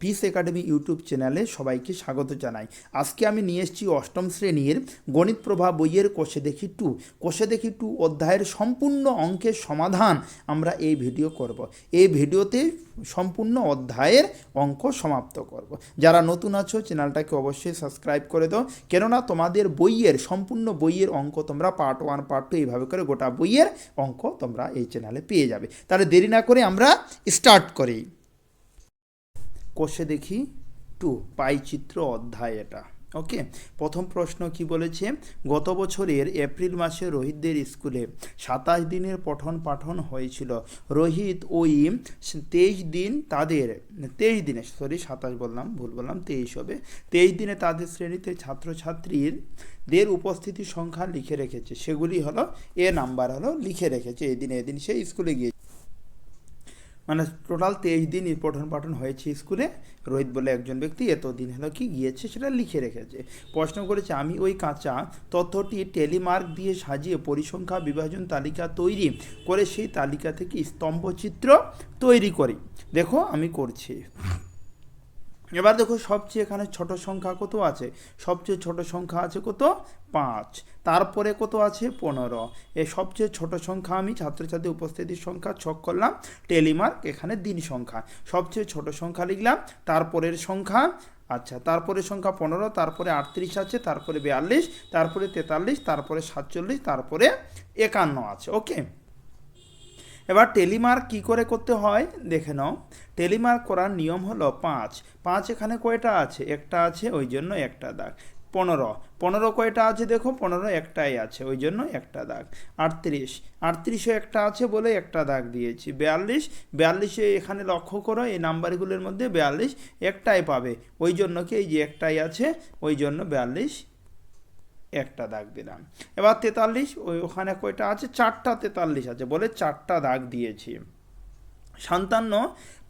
Piece academy YouTube চ্যানেলে সবাইকে স্বাগত জানাই। আজকে আমি নিয়ে এসেছি অষ্টম শ্রেণির গণিত প্রভা বইয়ের কোষে দেখি টু। কোষে দেখি টু অধ্যায়ের সম্পূর্ণ অঙ্কের সমাধান আমরা এই ভিডিও করব। এই ভিডিওতে সম্পূর্ণ অধ্যায়ের অঙ্ক সমাপ্ত করব। যারা নতুন আছো, চ্যানেলটাকে অবশ্যই সাবস্ক্রাইব করে দাও। কেননা তোমাদের বইয়ের, সম্পূর্ণ বইয়ের অঙ্ক তোমরা পার্ট ওয়ান পার্ট টু এইভাবে করে গোটা বইয়ের অঙ্ক তোমরা এই চ্যানেলে পেয়ে যাবে। তাহলে দেরি না করে আমরা স্টার্ট করি। কোষে দেখি টু পাইচিত্র অধ্যায় এটা। ওকে প্রথম প্রশ্ন কি বলেছে? গত বছরের এপ্রিল মাসে রোহিতদের স্কুলে সাতাশ দিনের পঠন পাঠন হয়েছিল। রোহিত ওই তেইশ দিন তাদের, তেইশ দিনে সরি সাতাশ বললাম, ভুল বললাম, তেইশ হবে। তেইশ দিনে তাদের শ্রেণীতে ছাত্রছাত্রীর দের উপস্থিতি সংখ্যা লিখে রেখেছে। সেগুলি হলো, এ নাম্বার হলো, লিখে রেখেছে। এই দিন এদিন সে স্কুলে গিয়ে মানে টোটাল তেইশ দিন পঠন পাঠন হয়েছে স্কুলে। রোহিত বলে একজন ব্যক্তি এতদিন হলো কি গিয়েছে সেটা লিখে রেখেছে। প্রশ্ন করেছে, আমি ওই কাঁচা তথ্যটি টেলিমার্ক দিয়ে সাজিয়ে পরিসংখ্যা বিভাজন তালিকা তৈরি করে সেই তালিকা থেকে স্তম্ভচিত্র তৈরি করি। দেখো, আমি করছি। এবার দেখো সবচেয়ে এখানে ছোট সংখ্যা কত আছে? সবচেয়ে ছোট সংখ্যা আছে কত? পাঁচ। তারপরে কত আছে? পনেরো। এ সবচেয়ে ছোট সংখ্যা আমি ছাত্রছাত্রী উপস্থিতির সংখ্যা ছক করলাম। টেলিমার্ক এখানে দিন সংখ্যা। সবচেয়ে ছোট সংখ্যা লিখলাম। তারপরের সংখ্যা আচ্ছা তারপরে সংখ্যা পনেরো, তারপরে আটত্রিশ আছে, তারপরে বিয়াল্লিশ, তারপরে তেতাল্লিশ, তারপরে সাতচল্লিশ, তারপরে একান্ন আছে, ওকে? এবার টেলিমার্ক কি করে করতে হয় দেখে নাও। টেলিমার্ক করার নিয়ম হলো পাঁচ। পাঁচ এখানে কয়টা আছে? একটা আছে, ওই জন্য একটা দাগ। পনেরো। পনেরো কয়টা আছে দেখো? পনেরো একটাই আছে, ওই জন্য একটা দাগ। আটত্রিশ। আটত্রিশে একটা আছে বলে একটা দাগ দিয়েছি। বিয়াল্লিশ। বিয়াল্লিশে এখানে লক্ষ্য করো, এই নাম্বারগুলোর মধ্যে বিয়াল্লিশ একটাই পাবে। ওই জন্য কি? এই যে একটাই আছে, ওই জন্য বিয়াল্লিশ একটা দাগ দিলাম। এবার তেতাল্লিশ, ওই ওখানে কয়টা আছে? চারটা তেতাল্লিশ আছে বলে চারটা দাগ দিয়েছি। সান্তান্ন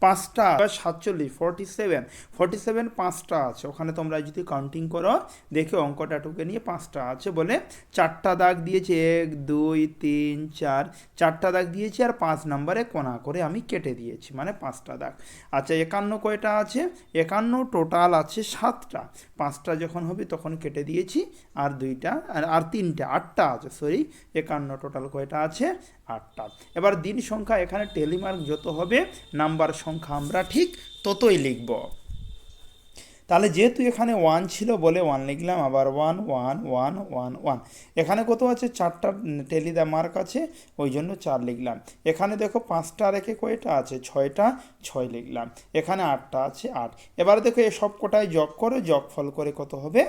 পাঁচটা, সাতচল্লিশ ফর্টি সেভেন ফর্টি সেভেন পাঁচটা আছে। ওখানে তোমরা যদি কাউন্টিং করো, দেখে অঙ্কটা টুকে নিয়ে পাঁচটা আছে বলে চারটা দাগ দিয়েছে, এক, দুই, তিন, চার, চারটা দাগ দিয়েছি আর পাঁচ নাম্বারে কোনা করে আমি কেটে দিয়েছি মানে পাঁচটা দাগ। আচ্ছা একান্ন কয়টা আছে? একান্ন টোটাল আছে সাতটা। পাঁচটা যখন হবে তখন কেটে দিয়েছি, আর দুইটা, আর তিনটা, আটটা আছে সরি একান্ন টোটাল কয়টা আছে? আটটা। এবার দিন সংখ্যা, এখানে টেলিমার্ক যত হবে নাম্বার সংখ্যা আমরা ঠিক ততই লিখব। তাহলে যেহেতু এখানে ওয়ান ছিল বলে ওয়ান লিখলাম, আবার one one one one one এখানে কত আছে? চারটা টেলিদা মার্ক আছে, ওই জন্য চার লিখলাম। এখানে দেখো পাঁচটা রেখে কয়টা আছে? ছয়টা, ছয় লিখলাম। এখানে আটটা আছে, আট। এবার দেখো এই সব কটায় যোগ করো যোগ ফল করে কত হবে?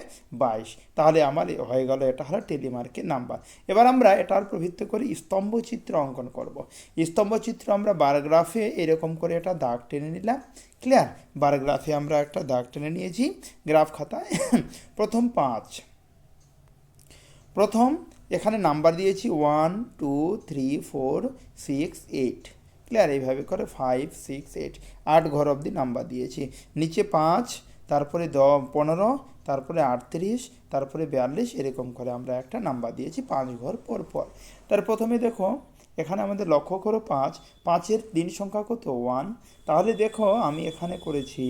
বাইশ। তাহলে আমার হয়ে গেল, এটা হলো টেলিমার্কের নাম্বার এবার আমরা এটার উপর ভিত্তি করে, স্তম্ভচিত্র অঙ্কন করব। স্তম্ভচিত্র আমরা বারগ্রাফে এরকম করে এটা দাগ টেনে নিলাম। ক্লিয়ার বার গ্রাফে আমরা একটা দাগ টেনে নিয়েছি। গ্রাফ খাতায় প্রথম পাঁচ। প্রথম, এখানে নাম্বার দিয়েছি one two three four six eight clear এইভাবে করে ফাইভ সিক্স এইট আট ঘর অবধি নাম্বার দিয়েছি। নিচে পাঁচ, তারপরে দ, পনেরো, তারপরে আটত্রিশ, তারপরে বিয়াল্লিশ, এরকম করে আমরা একটা নাম্বার দিয়েছি পাঁচ ঘর পর পর। তার প্রথমে দেখো, এখানে আমাদের লক্ষ্য করো পাঁচ। পাঁচের দিন সংখ্যা কত? ওয়ান তাহলে দেখো আমি এখানে করেছি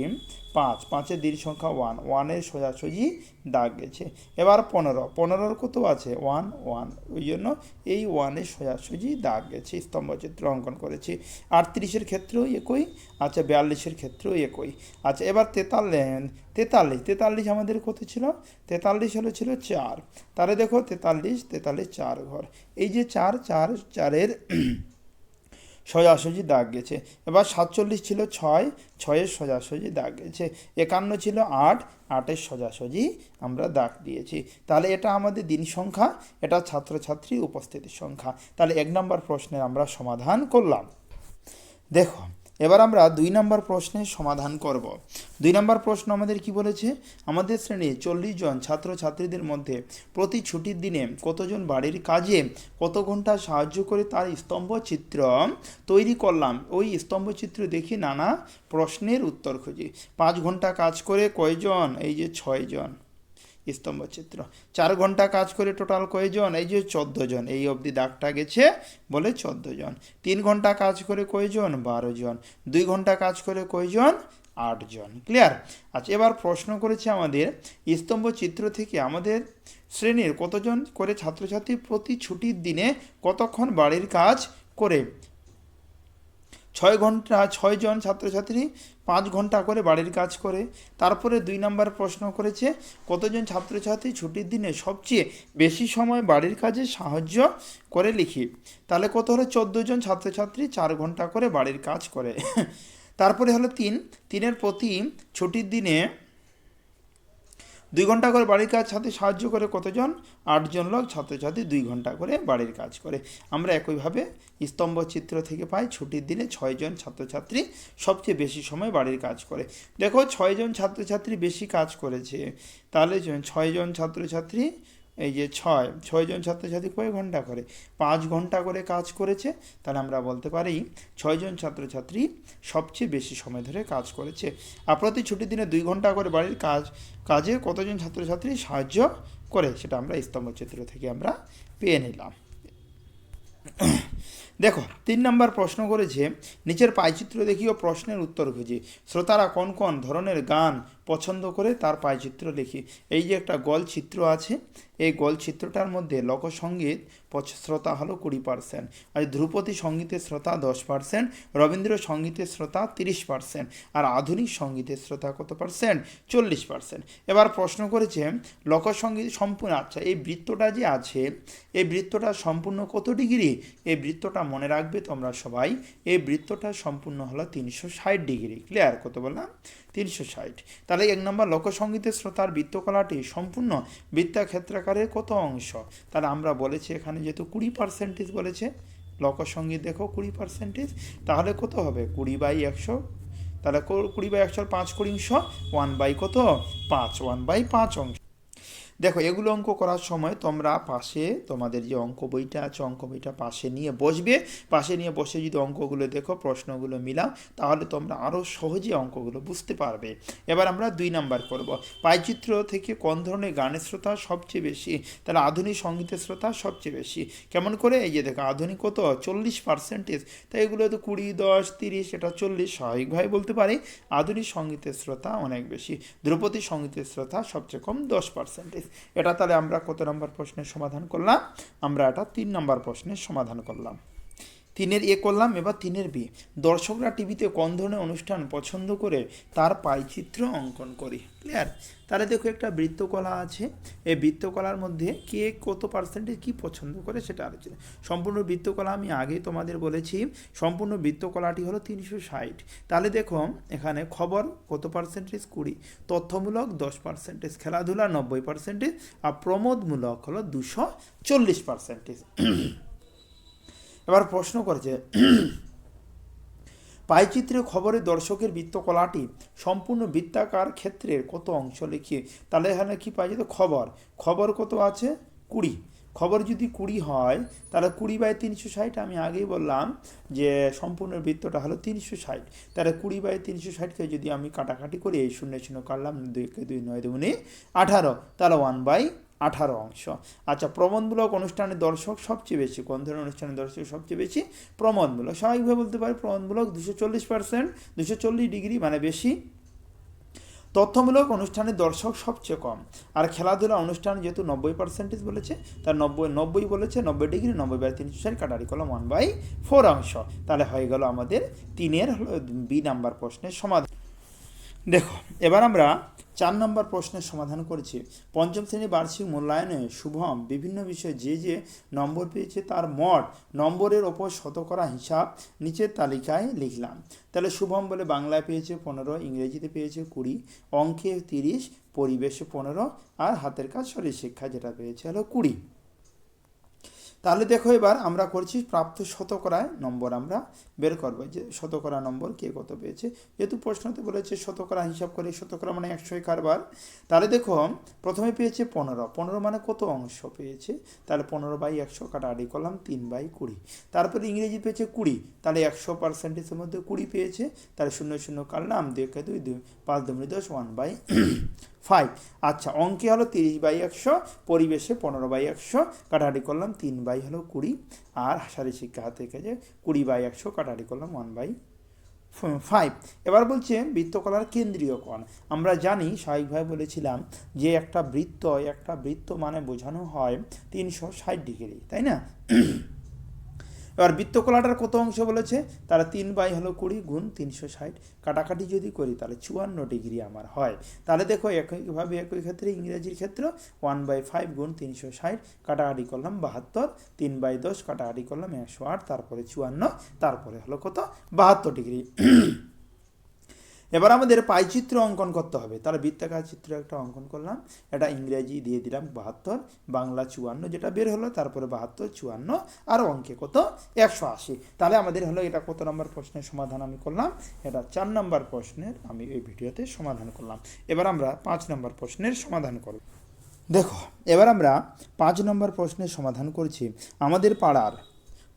পাঁচ, পাঁচের দিন সংখ্যা ওয়ান ওয়ানের সোজাসুজি দাগ গেছে। এবার পনেরো, পনেরোর কত আছে? ওয়ান ওয়ান ওই জন্য এই ওয়ানের সোজাসুজি দাগ গেছে, স্তম্ভচিত্র অঙ্কন করেছি। আটত্রিশের ক্ষেত্রেও একই আচ্ছা বিয়াল্লিশের ক্ষেত্রেও একই। আচ্ছা এবার তেতাল্লিশ তেতাল্লিশ তেতাল্লিশ আমাদের কত ছিল? তেতাল্লিশ হলো ছিল চার। তাহলে দেখো তেতাল্লিশ তেতাল্লিশ চার ঘর। এই যে চার চার, চারের সোজাসুজি দাগ গেছে। এবার সাতচল্লিশ ছিল ছয়, ছয়ের সোজাসুজি দাগ গেছে। একান্ন ছিল আট, আটের সোজাসুজি আমরা দাগ দিয়েছি। তাহলে এটা আমাদের দিন সংখ্যা, এটা ছাত্রছাত্রী উপস্থিতির সংখ্যা। তাহলে এক নম্বর প্রশ্নের আমরা সমাধান করলাম। দেখো এবার আমরা দুই নম্বর প্রশ্নের সমাধান করব। দুই নম্বর প্রশ্ন আমাদের কি বলেছে? আমাদের শ্রেণির চল্লিশ জন ছাত্রছাত্রীদের মধ্যে প্রতি ছুটির দিনে কতজন বাড়ির কাজে কত ঘণ্টা সাহায্য করে তার স্তম্ভচিত্র তৈরি করলাম? ওই স্তম্ভচিত্র দেখি নানা প্রশ্নের উত্তর খুঁজি। পাঁচ ঘণ্টা কাজ করে কয়জন? এই যে ছয়জন স্তম্ভচিত্র চার ঘণ্টা কাজ করে টোটাল কয়জন? এই যে চোদ্দ জন এই অবধি দাগটা গেছে বলে চোদ্দ জন তিন ঘণ্টা কাজ করে কয়জন? বারো জন দুই ঘণ্টা কাজ করে কয়জন? আটজন। ক্লিয়ার আচ্ছা এবার প্রশ্ন করেছে আমাদের, স্তম্ভ চিত্র থেকে আমাদের শ্রেণির কতজন করে ছাত্রছাত্রী প্রতি ছুটির দিনে কতক্ষণ বাড়ির কাজ করে? ছয় ঘণ্টা ছয়জন ছাত্রছাত্রী পাঁচ ঘণ্টা করে বাড়ির কাজ করে। তারপরে দুই নম্বর প্রশ্ন করেছে, কতজন ছাত্রছাত্রী ছুটির দিনে সবচেয়ে বেশি সময় বাড়ির কাজে সাহায্য করে লিখি? তাহলে কত হলো? চোদ্দ জন ছাত্রছাত্রী চার ঘণ্টা করে বাড়ির কাজ করে। তারপরে হলো তিন। তিনের প্রতি ছুটির দিনে দুই ঘণ্টা করে বাড়ির কাজ সাথে সাহায্য করে কতজন? আটজন লোক ছাত্রছাত্রী দুই ঘণ্টা করে বাড়ির কাজ করে। আমরা একইভাবে স্তম্ভ চিত্র থেকে পাই, ছুটির দিনে ছয়জন ছাত্রছাত্রী সবচেয়ে বেশি সময় বাড়ির কাজ করে। দেখো, ছয়জন ছাত্রছাত্রী বেশি কাজ করেছে। তাহলে ছয়জন ছাত্রছাত্রী এই যে ছয় ছয়জন ছাত্রছাত্রী কয় ঘণ্টা করে? পাঁচ ঘণ্টা করে কাজ করেছে, তাহলে আমরা বলতে পারি ছয়জন ছাত্রছাত্রী সবচেয়ে বেশি সময় ধরে কাজ করেছে। আর প্রতি ছুটির দিনে দুই ঘণ্টা করে বাড়ির কাজ, কাজে কতজন ছাত্রছাত্রী সাহায্য করে, সেটা আমরা স্তম্ভচিত্র থেকে আমরা পেয়ে নিলাম। দেখো, তিন নম্বর প্রশ্ন করেছে, নিচের পাইচিত্র দেখিও প্রশ্নের উত্তর খুঁজি। শ্রোতারা কোন কোন ধরনের গান পছন্দ করে তার পাইচিত্র লিখি। এই যে একটা গল চিত্র আছে, এই গল চিত্রটার মধ্যে লোকসঙ্গীত শ্রোতা হলো কুড়ি পার্সেন্ট আর ধ্রুপদী সঙ্গীতের শ্রোতা দশ পার্সেন্ট রবীন্দ্র সঙ্গীতের শ্রোতা তিরিশ পার্সেন্ট আর আধুনিক সঙ্গীতের শ্রোতা কত পার্সেন্ট চল্লিশ পার্সেন্ট এবার প্রশ্ন করেছে লোকসঙ্গীত সম্পূর্ণ আচ্ছা এই বৃত্তটা যে আছে, এই বৃত্তটা সম্পূর্ণ কত ডিগ্রি? এই বৃত্তটা মনে রাখবে তোমরা সবাই, এই বৃত্তটা সম্পূর্ণ হলো তিনশো ষাট ডিগ্রি। ক্লিয়ার? কত বললাম? তিনশো ষাট। তাহলে এক নম্বর লোকসঙ্গীতের শ্রোতার বৃত্তকলাটি সম্পূর্ণ বৃত্তা ক্ষেত্রাকারের কত অংশ? তাহলে আমরা বলেছি এখানে যেহেতু কুড়ি পার্সেন্টেজ বলেছে লোকসঙ্গীত দেখো কুড়ি পার্সেন্টেজ তাহলে কত হবে? কুড়ি বাই একশো, তাহলে কুড়ি বাই একশো পাঁচ কুড়িংশ ওয়ান বাই কত? পাঁচ ওয়ান বাই পাঁচ অংশ। দেখো, এগুলো অঙ্ক করার সময় তোমরা পাশে তোমাদের যে অঙ্ক বইটা আছে, অঙ্ক বইটা পাশে নিয়ে বসবে। পাশে নিয়ে বসে যদি অঙ্কগুলো দেখো, প্রশ্নগুলো মিলাও, তাহলে তোমরা আরও সহজে অঙ্কগুলো বুঝতে পারবে। এবার আমরা দুই নাম্বার করব। পাইচিত্র থেকে কোন ধরনের গানের শ্রোতা সবচেয়ে বেশি? তাহলে আধুনিক সঙ্গীতের শ্রোতা সবচেয়ে বেশি। কেমন করে? এই যে দেখো, আধুনিক কত? চল্লিশ পার্সেন্টেজ। তাই এগুলো তো কুড়ি, দশ, তিরিশ, এটা চল্লিশ স্বাভাবিকভাবে বলতে পারি। আধুনিক সঙ্গীতের শ্রোতা অনেক বেশি। ধ্রুপদী সঙ্গীতের শ্রোতা সবচেয়ে কম, দশ পার্সেন্টেজ। এটা তাহলে আমরা কত নম্বর প্রশ্নের সমাধান করলাম? আমরা এটা তিন নম্বর প্রশ্নের সমাধান করলাম। তিনের এ করলাম, এবার তিনের বি। দর্শকরা টিভিতে কোন ধরনের অনুষ্ঠান পছন্দ করে তার পাইচিত্র অঙ্কন করি। ক্লিয়ার? তাহলে দেখো একটা বৃত্তকলা আছে। এই বৃত্তকলার মধ্যে কে কত পার্সেন্টেজ কী পছন্দ করে সেটা আলোচনা। সম্পূর্ণ বৃত্তকলা আমি আগেই তোমাদের বলেছি। সম্পূর্ণ বৃত্তকলাটি হলো তিনশো ষাট। তাহলে দেখো, এখানে খবর কত পার্সেন্টেজ কুড়ি। তথ্যমূলক দশ পার্সেন্টেজ খেলাধুলা নব্বই পার্সেন্টেজ আর প্রমোদমূলক হলো দুশো চল্লিশ পার্সেন্টেজ এবার প্রশ্ন করেছে পাইচিত্রে খবরে দর্শকের বৃত্তকলাটি সম্পূর্ণ বৃত্তাকার ক্ষেত্রের কত অংশ লিখিয়ে তাহলে এখানে কি পাই যেত? খবর। খবর কত আছে? কুড়ি। খবর যদি কুড়ি হয়, তাহলে কুড়ি বাই তিনশো ষাট, আমি আগেই বললাম যে সম্পূর্ণ বৃত্তটা হলো তিনশো ষাট। তাহলে কুড়ি বাই তিনশো ষাটকে যদি আমি কাটাকাটি করি, এই শূন্য শূন্য কাটলাম দুইকে দুই নয় দুগুণে আঠারো, তাহলে ওয়ান বাই আঠারো অংশ। আচ্ছা প্রবন্ধমূলক অনুষ্ঠানের দর্শক সবচেয়ে বেশি, কোন ধরনের অনুষ্ঠানের দর্শক সবচেয়ে বেশি? প্রমোদমূলক স্বাভাবিকভাবে বলতে পারি প্রমোদমূলক দুশো চল্লিশ পার্সেন্ট দুশো চল্লিশ ডিগ্রি মানে বেশি। তথ্যমূলক অনুষ্ঠানের দর্শক সবচেয়ে কম। আর খেলাধুলা অনুষ্ঠান যেহেতু নব্বই পার্সেন্টেজ বলেছে, তার নব্বই নব্বই বলেছে, নব্বই ডিগ্রি, নব্বই বাই তিনশো ষাট কাটারি কলম ওয়ান বাই ফোর অংশ। তাহলে হয়ে গেল আমাদের তিনের বি নাম্বার প্রশ্নের সমাধান। দেখো, এবার আমরা চার নম্বর প্রশ্নের সমাধান করেছে। পঞ্চম শ্রেণি বার্ষিক মূল্যায়নে শুভম বিভিন্ন বিষয়ে যে যে নম্বর পেয়েছে তার মোট নম্বরের ওপর শতকরা হিসাব নিচের তালিকায় লিখলাম। তাহলে শুভম বলে বাংলায় পেয়েছে পনেরো, ইংরেজিতে পেয়েছে কুড়ি, অঙ্কে তিরিশ, পরিবেশে পনেরো আর হাতের কাজ শরীর শিক্ষা যেটা পেয়েছে হলো কুড়ি। তাহলে দেখো এবার আমরা করছি প্রাপ্ত শতকরায় নম্বর আমরা বের করব। যে শতকরা নম্বর কে কত পেয়েছে? যেহেতু প্রশ্নতে বলেছে শতকরা হিসাব করে শতকরা মানে একশোই কারবার। তাহলে দেখো, প্রথমে পেয়েছে পনেরো। পনেরো মানে কত অংশ পেয়েছে? তাহলে পনেরো বাই একশো কাটাকাটি করলাম তিন বাই কুড়ি। তারপরে ইংরেজি পেয়েছে কুড়ি। তাহলে একশো পার্সেন্টেজের মধ্যে কুড়ি পেয়েছে। তাহলে শূন্য শূন্য কাটলাম, দুই দুই দুই, পাঁচ দুই দশ ওয়ান বাই ফাইভ আচ্ছা অঙ্কে হলো তিরিশ বাই একশো, পরিবেশে পনেরো বাই একশো, কাটাকাটি করলাম তিন বাই হলো কুড়ি, আর হাসারি শিক্ষা হাতে যে কুড়ি বাই একশো, কাটাকাটি করলাম ওয়ান বাই ফাইভ এবার বলছে বৃত্তকলার কেন্দ্রীয় কোণ। আমরা জানি, স্বাভাবিকভাবে বলেছিলাম যে একটা বৃত্ত একটা বৃত্ত মানে বোঝানো হয় তিনশো ষাট ডিগ্রি, তাই না? এবার বৃত্তকলাটার কত অংশ বলেছে? তাহলে তিন বাই হলো কুড়ি গুণ তিনশো ষাট। কাটাকাটি যদি করি, তাহলে চুয়ান্ন ডিগ্রি আমার হয়। তাহলে দেখো একইভাবে একই ক্ষেত্রে, ইংরেজির ক্ষেত্রে ওয়ান বাই ফাইভ গুণ তিনশো ষাট, কাটাকাটি করলাম বাহাত্তর, তিন বাই দশ, কাটাকাটি করলাম একশো আট, তারপরে চুয়ান্ন, তারপরে হলো কত? বাহাত্তর ডিগ্রি। এবার আমাদের পাইচিত্র অঙ্কন করতে হবে। তার বৃত্তাকার চিত্র একটা অঙ্কন করলাম। এটা ইংরেজি দিয়ে দিলাম বাহাত্তর, বাংলা চুয়ান্ন যেটা বের হলো, তারপরে বাহাত্তর, চুয়ান্ন আর অঙ্কে কত? একশো আশি। তাহলে আমাদের হলো এটা কত নম্বর প্রশ্নের সমাধান আমি করলাম? এটা চার নম্বর প্রশ্নের আমি এই ভিডিওতে সমাধান করলাম। এবার আমরা পাঁচ নম্বর প্রশ্নের সমাধান করব। দেখো, এবার আমরা পাঁচ নম্বর প্রশ্নের সমাধান করছি। আমাদের পাড়ার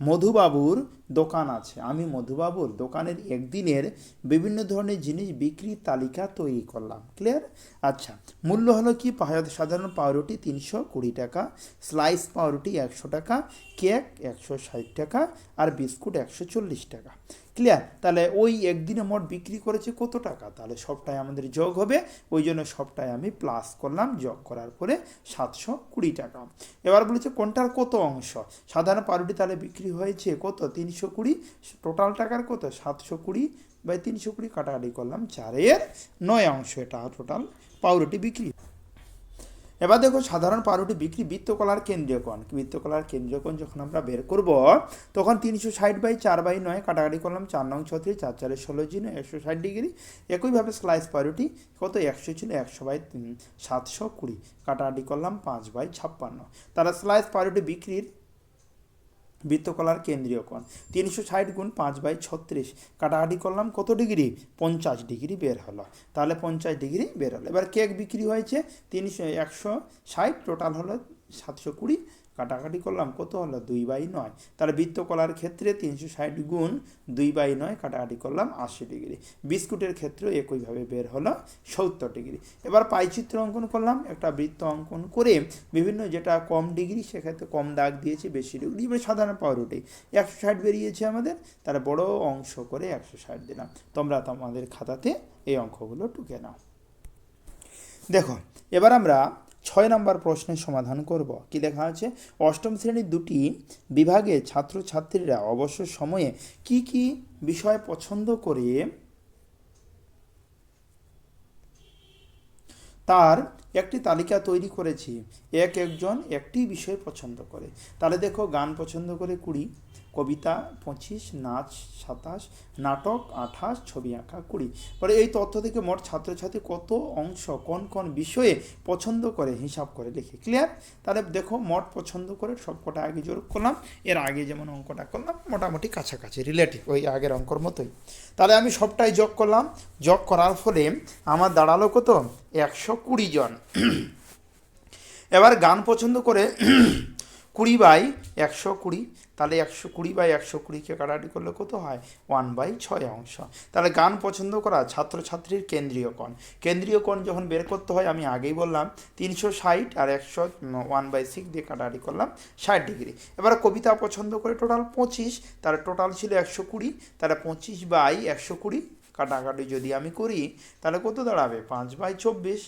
মধুবাবুর দোকান আছে। আমি মধুবাবুর দোকানের একদিনের বিভিন্ন ধরনের জিনিস বিক্রির তালিকা তৈরি করলাম। ক্লিয়ার আচ্ছা মূল্য হলো কি? সাধারণ পাউরুটি তিনশো কুড়ি টাকা স্লাইস পাউরুটি একশো টাকা কেক একশো ষাট টাকা আর বিস্কুট একশো চল্লিশ টাকা। ক্লিয়ার তাহলে ওই একদিনে মোট বিক্রি করেছে কত টাকা? তাহলে সবটাই আমাদের যোগ হবে। ওই জন্য সবটাই আমি প্লাস করলাম, যোগ করার পরে সাতশো কুড়ি টাকা। এবার বলেছে কোনটার কত অংশ? সাধারণ পাউরুটি তাহলে বিক্রি হয়েছে কত? তিনশো কুড়ি টোটাল টাকার কত? সাতশো কুড়ি বাই তিনশো কুড়ি কাটাকাটি করলাম চারের নয় অংশ এটা টোটাল পাউরুটি বিক্রি। এবার দেখো সাধারণ পাউরুটি বিক্রি বৃত্তকলার কেন্দ্রীয় কোণ বৃত্তকলার কেন্দ্রীয় কোণ যখন আমরা বের করব, তখন তিনশো ষাট বাই চার বাই নয় কাটাকাটি করলাম চার নং ছত্রিশ, চার চারের ষোলো জিনো একশো ষাট ডিগ্রি। একইভাবে স্লাইস পাউরুটি কত? একশো ছিল একশো বাই সাতশো কুড়ি কাটাকাটি করলাম পাঁচ বাই ছাপ্পান্ন। তারা স্লাইস পাউরুটি বিক্রির বৃত্তকলার কেন্দ্রীয় কোণ। তিনশো ষাট গুণ পাঁচ বাই ছত্রিশ। কাটাকাটি করলাম কত ডিগ্রি? পঞ্চাশ ডিগ্রি বের হলো। তাহলে পঞ্চাশ ডিগ্রি বের হলো। এবার কেক বিক্রি হয়েছে তিনশো, একশো ষাট, টোটাল হলো সাতশো কুড়ি। কাটাকাটি করলাম, কত হলো? দুই বাই নয়। তাহলে বৃত্তকলার ক্ষেত্রে তিনশো ষাট গুণ দুই বাই নয় কাটাকাটি করলাম আশি ডিগ্রি। বিস্কুটের ক্ষেত্রেও একইভাবে বের হলো সত্তর ডিগ্রি। এবার পাইচিত্র অঙ্কন করলাম, একটা বৃত্ত অঙ্কন করে বিভিন্ন যেটা কম ডিগ্রি, সেক্ষেত্রে কম দাগ দিয়েছে, বেশি ডিগ্রি, এবার সাধারণ পাউরুটি। একশো ষাট বেরিয়েছে আমাদের, তাহলে বড় অংশ করে একশো ষাট দিলাম। তোমরা তোমাদের খাতাতে এই অঙ্কগুলো টুকে নাও। দেখো, এবার আমরা ছয় নম্বর প্রশ্নের সমাধান করব। কি লেখা আছে? অষ্টম শ্রেণির দুটি বিভাগে ছাত্রছাত্রীরা অবসর সময়ে কি কি বিষয় পছন্দ করে তার একটি তালিকা তৈরি করেছি। এক একজন একটি বিষয় পছন্দ করে। তাহলে দেখো গান পছন্দ করে কুড়ি কবিতা পঁচিশ, নাচ সাতাশ, নাটক আঠাশ, ছবি আঁকা কুড়ি। পরে এই তথ্য থেকে মোট ছাত্রছাত্রী কত অংশ কোন কোন বিষয়ে পছন্দ করে হিসাব করে লিখে? ক্লিয়ার তাহলে দেখো মোট পছন্দ করে সব কটা আগে জোর করলাম। এর আগে যেমন অঙ্কটা করলাম, মোটামুটি কাছাকাছি রিলেটিভ ওই আগের অঙ্কর মতোই। তাহলে আমি সবটাই যোগ করলাম। যোগ করার ফলে আমার দাঁড়াল কত? একশো কুড়ি জন। এবার গান পছন্দ করে কুড়ি বাই একশো কুড়ি, তাহলে একশো কুড়ি বাই একশো কুড়িকে কাটাকাটি করলে কত হয়? ওয়ান বাই ছয় অংশ। তাহলে গান পছন্দ করা ছাত্রছাত্রীর কেন্দ্রীয় কোণ। কেন্দ্রীয় কোণ যখন বের করতে হয়, আমি আগেই বললাম, তিনশো ষাট আর একশো ওয়ান বাই সিক্স দিয়ে কাটাকাটি করলাম ষাট ডিগ্রি। এবার কবিতা পছন্দ করে টোটাল পঁচিশ তার টোটাল ছিল একশো কুড়ি, তাহলে পঁচিশ বাই একশো কুড়ি কাটাকাটি যদি আমি করি, তাহলে কত দাঁড়াবে? পাঁচ বাই চব্বিশ।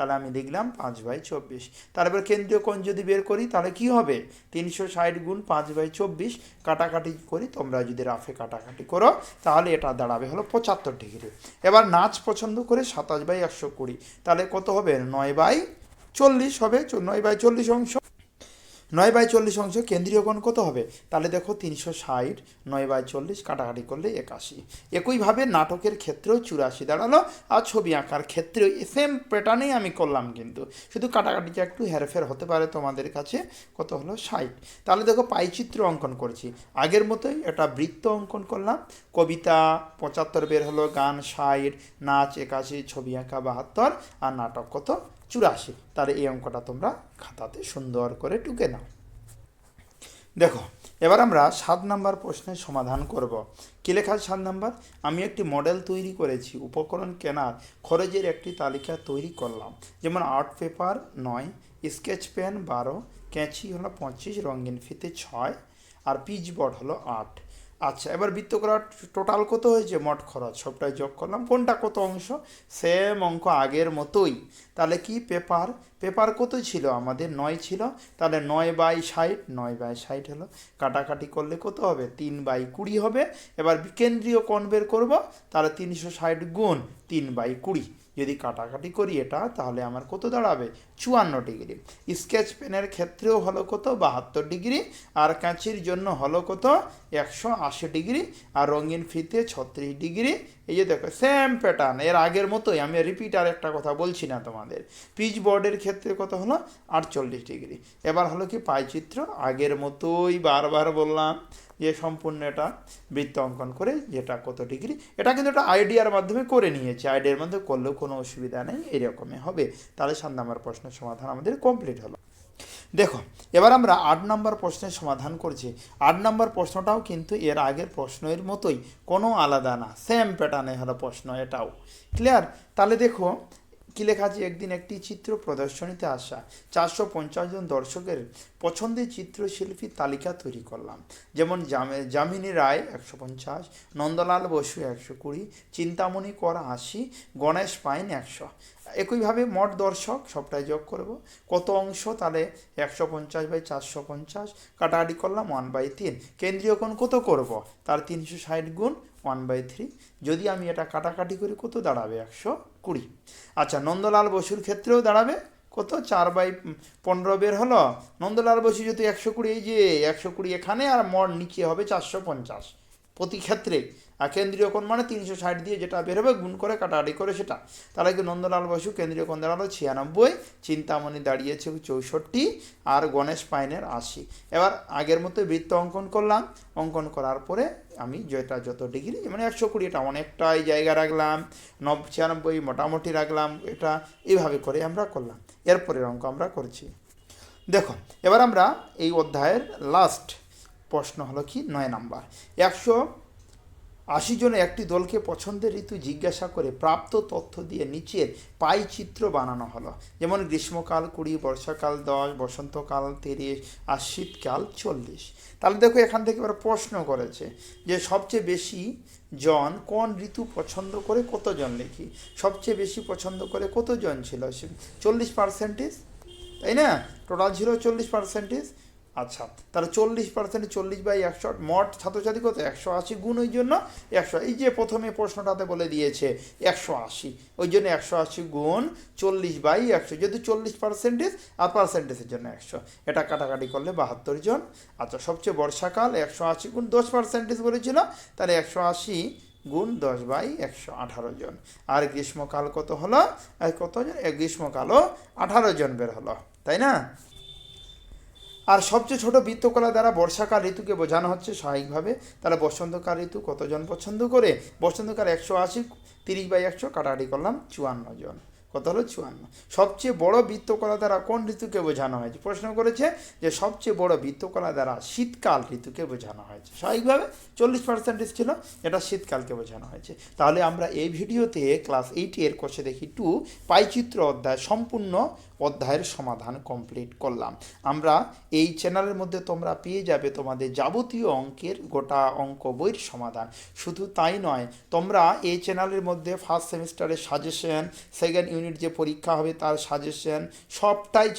তাহলে আমি লিখলাম পাঁচ বাই চব্বিশ। তারপর কেন্দ্রীয় কোণ যদি বের করি, তাহলে কি হবে? তিনশো ষাট গুণ পাঁচ বাই চব্বিশ, কাটাকাটি করি, তোমরা যদি রাফে কাটাকাটি করো, তাহলে এটা দাঁড়াবে হলো পঁচাত্তর ডিগ্রি। এবার নাচ পছন্দ করে সাতাশ বাই একশো কুড়ি, তাহলে কত হবে? নয় বাই চল্লিশ হবে, নয় বাই চল্লিশ অংশ। নয় বাই চল্লিশ অংশ কেন্দ্রীয় কোণ কত হবে? তাহলে দেখো তিনশো ষাট, নয় বাই চল্লিশ কাটাকাটি করলে একাশি। একইভাবে নাটকের ক্ষেত্রেও চুরাশি দাঁড়াল আর ছবি আঁকার ক্ষেত্রেও সেম প্যাটার্নেই আমি করলাম কিন্তু। শুধু কাটাকাটিটা একটু হেরফের হতে পারে তোমাদের কাছে। কত হলো? ষাট। তাহলে দেখো পাইচিত্র অঙ্কন করেছি। আগের মতোই এটা বৃত্ত অঙ্কন করলাম। কবিতা পঁচাত্তর বের হলো, গান ষাট, নাচ একাশি, ছবি আঁকা বাহাত্তর, আর নাটক কত? চুরাশি। তার এই অঙ্কটা তোমরা খাতাতে সুন্দর করে টুকে নাও। দেখো, এবার আমরা সাত নাম্বার প্রশ্নের সমাধান করব। কী লেখা সাত নাম্বার? আমি একটি মডেল তৈরি করেছি, উপকরণ কেনার, খরচের একটি তালিকা তৈরি করলাম। যেমন আর্ট পেপার নয়, স্কেচ পেন বারো, ক্যাঁচি হলো পঁচিশ, রঙিন ফিতে ছয়, আর পিচ বোর্ড হলো আট। আচ্ছা এবার বৃত্ত করার টোটাল কত হয়েছে? মোট খরচ, সবটাই যোগ করলাম। কোনটা কত অংশ? সেম অঙ্ক আগের মতোই। তাহলে কি পেপার পেপার কত ছিল আমাদের? নয় ছিল। তাহলে নয় বাই ষাট, নয় বাই ষাট হলো। কাটাকাটি করলে কত হবে? তিন বাই কুড়ি হবে। এবার কেন্দ্রীয় কোণ বের করব। তাহলে তিনশো ষাট গুণ তিন বাই কুড়ি। যদি কাটাকাটি করি এটা, তাহলে আমার কত দাঁড়াবে? চুয়ান্ন ডিগ্রি। স্কেচ পেনের ক্ষেত্রেও হলো কত? বাহাত্তর ডিগ্রি। আর কাঁচির জন্য হলো কত? একশো আশি ডিগ্রি। আর রঙিন ফিতে ছত্রিশ ডিগ্রি। এই যে দেখো সেম প্যাটার্ন এর আগের মতোই আমি রিপিট আর একটা কথা বলছি না তোমাদের। পিচ বোর্ডের ক্ষেত্রে কত হলো? আটচল্লিশ ডিগ্রি। এবার হলো কি পাইচিত্র আগের মতোই বারবার বললাম যে সম্পূর্ণ এটা বৃত্ত অঙ্কন করে যেটা কত ডিগ্রি, এটা কিন্তু একটা আইডিয়ার মাধ্যমে করে নিয়েছে। আইডিয়ার মাধ্যমে করলেও কোনো অসুবিধা নেই, এরকমই হবে। তাহলে সাত নম্বর প্রশ্নের সমাধান আমাদের কমপ্লিট হলো। দেখো, এবার আমরা আট নম্বর প্রশ্নের সমাধান করছি। আট নম্বর প্রশ্নটাও কিন্তু এর আগের প্রশ্নের মতোই, কোনো আলাদা না। সেম প্যাটার্নে হলো প্রশ্ন এটাও। ক্লিয়ার তাহলে দেখো কী লেখা আছে? একদিন একটি চিত্র প্রদর্শনীতে আসা। চারশো পঞ্চাশ জন দর্শকের পছন্দের চিত্রশিল্পীর তালিকা তৈরি করলাম। যেমন জামে- যামিনী রায় একশো পঞ্চাশ, নন্দলাল বসু একশো কুড়ি, চিন্তামণি কর আশি, গণেশ পাইন একশো। একইভাবে মোট দর্শক সবটাই যোগ করব। কত অংশ? তাহলে একশো পঞ্চাশ বাই চারশো পঞ্চাশ, কাটাকাটি করলাম ওয়ান বাই তিন কেন্দ্রীয় কোণ কত করব? তার তিনশো ষাট গুণ ওয়ান বাই থ্রি যদি আমি এটা কাটাকাটি করি, কত দাঁড়াবে? একশো কুড়ি। আচ্ছা নন্দলাল বসুর ক্ষেত্রেও দাঁড়াবে? কত? চার বাই পনেরো বের হলো। নন্দলাল বসু যেহেতু একশো কুড়ি, এই যে একশো কুড়ি এখানে, আর মর নিচে হবে চারশো পঞ্চাশ। প্রতি ক্ষেত্রে আর কেন্দ্রীয় কোণ মানে তিনশো ষাট দিয়ে যেটা বের হবে গুণ করে কাটাকাটি করে সেটা। তাহলে কি নন্দলাল বসু, কেন্দ্রীয় কোণ দাঁড়াল ছিয়ানব্বই, চিন্তামণি দাঁড়িয়েছে চৌষট্টি আর গণেশ পাইনের আশি। এবার আগের মতো বৃত্ত অঙ্কন করলাম। অঙ্কন করার পরে আমি যেটা যত ডিগ্রি মানে একশো কুড়ি এটা অনেকটাই জায়গা রাখলাম, নব ছিয়ানব্বই মোটামুটি রাখলাম, এটা এইভাবে করে আমরা করলাম। এরপরের অঙ্ক আমরা করছি। দেখো, এবার আমরা এই অধ্যায়ের লাস্ট প্রশ্ন হলো কি? নয় নাম্বার। একশো আশি জনে একটি দলকে পছন্দের ঋতু জিজ্ঞাসা করে প্রাপ্ত তথ্য দিয়ে নিচের পাই চিত্র বানানো হলো। যেমন গ্রীষ্মকাল, কুড়ি, বর্ষাকাল, দশ, বসন্তকাল, তিরিশ আর শীতকাল চল্লিশ। তাহলে দেখো এখান থেকে এবার প্রশ্ন করেছে যে সবচেয়ে বেশি জন কোন ঋতু পছন্দ করে কতজন লিখি? সবচেয়ে বেশি পছন্দ করে কতজন ছিল? চল্লিশ পার্সেন্টেজ তাই না? টোটাল ছিল চল্লিশ পার্সেন্টেজ আচ্ছা তাহলে চল্লিশ পার্সেন্ট চল্লিশ বাই একশো, মোট ছাত্রছাত্রী কত? একশো আশি গুণ ওই জন্য একশো। এই যে প্রথমে প্রশ্নটাতে বলে দিয়েছে, একশো আশি। ওই জন্য একশো আশি গুণ চল্লিশ বাই একশো। যেহেতু চল্লিশ পার্সেন্টেজ আর পার্সেন্টেজের জন্য একশো। এটা কাটাকাটি করলে বাহাত্তর জন। আচ্ছা সবচেয়ে বর্ষাকাল, একশো আশি গুণ দশ পার্সেন্টেজ বলেছিল, তাহলে একশো আশি গুণ দশ বাই একশো আঠারো জন। আর গ্রীষ্মকাল কত হলো? কত জন? গ্রীষ্মকালও আঠারো জন বের হলো, তাই না? আর সবচেয়ে ছোট বৃত্তকলা দ্বারা বর্ষাকাল ঋতুকে বোঝানো হচ্ছে স্বাভাবিকভাবে। তাহলে বসন্তকাল ঋতু কতজন পছন্দ করে? বসন্তকাল একশো আশি, তিরিশ বাই একশো, কাটাকাটি করলাম চুয়ান্ন জন। কত হলো? চুয়ান্ন। সবচেয়ে বড় বৃত্তকলা দ্বারা কোন ঋতুকে বোঝানো হয়েছে? প্রশ্ন করেছে যে সবচেয়ে বড় বৃত্তকলা দ্বারা শীতকাল ঋতুকে বোঝানো হয়েছে। স্বাভাবিকভাবে চল্লিশ পার্সেন্টেজ ছিল, এটা শীতকালকে বোঝানো হয়েছে। তাহলে আমরা এই ভিডিওতে ক্লাস এইটের কোর্সে দেখি টু পাইচিত্র অধ্যায় সম্পূর্ণ অধ্যায়ের সমাধান কমপ্লিট করলাম। আমরা এই চ্যানেলের মধ্যে তোমরা পেয়ে যাবে তোমাদের যাবতীয় অঙ্কের গোটা অঙ্ক বইয়ের সমাধান। শুধু তাই নয়, তোমরা এই চ্যানেলের মধ্যে ফার্স্ট সেমিস্টারের সাজেশন সেকেন্ড ইউনিট যে পরীক্ষা হবে তার সাজেশন সবটাই